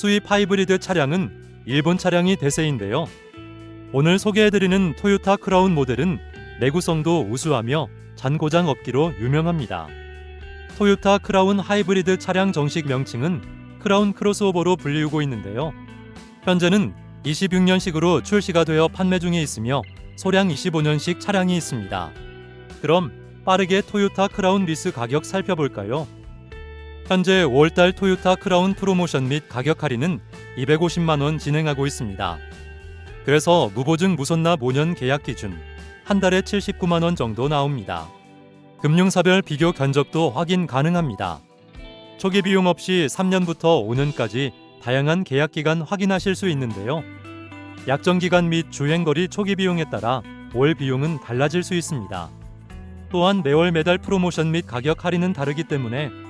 수입 하이브리드 차량은 일본 차량이 대세인데요. 오늘 소개해드리는 토요타 크라운 모델은 내구성도 우수하며 잔고장 없기로 유명합니다. 토요타 크라운 하이브리드 차량 정식 명칭은 크라운 크로스오버로 불리우고 있는데요. 현재는 26년식으로 출시가 되어 판매 중에 있으며 소량 25년식 차량이 있습니다. 그럼 빠르게 토요타 크라운 리스 가격 살펴볼까요? 현재 5월달 토요타 크라운 프로모션 및 가격 할인은 250만 원 진행하고 있습니다. 그래서 무보증 무선납 5년 계약 기준 한 달에 79만 원 정도 나옵니다. 금융사별 비교 견적도 확인 가능합니다. 초기 비용 없이 3년부터 5년까지 다양한 계약 기간 확인하실 수 있는데요. 약정 기간 및 주행 거리 초기 비용에 따라 월 비용은 달라질 수 있습니다. 또한 매월 매달 프로모션 및 가격 할인은 다르기 때문에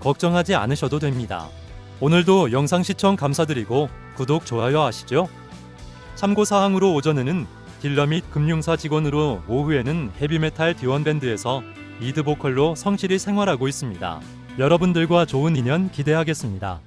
걱정하지 않으셔도 됩니다. 오늘도 영상 시청 감사드리고 구독, 좋아요 하시죠? 참고 사항으로 오전에는 딜러 및 금융사 직원으로 오후에는 헤비메탈 디원밴드에서 리드 보컬로 성실히 생활하고 있습니다. 여러분들과 좋은 인연 기대하겠습니다.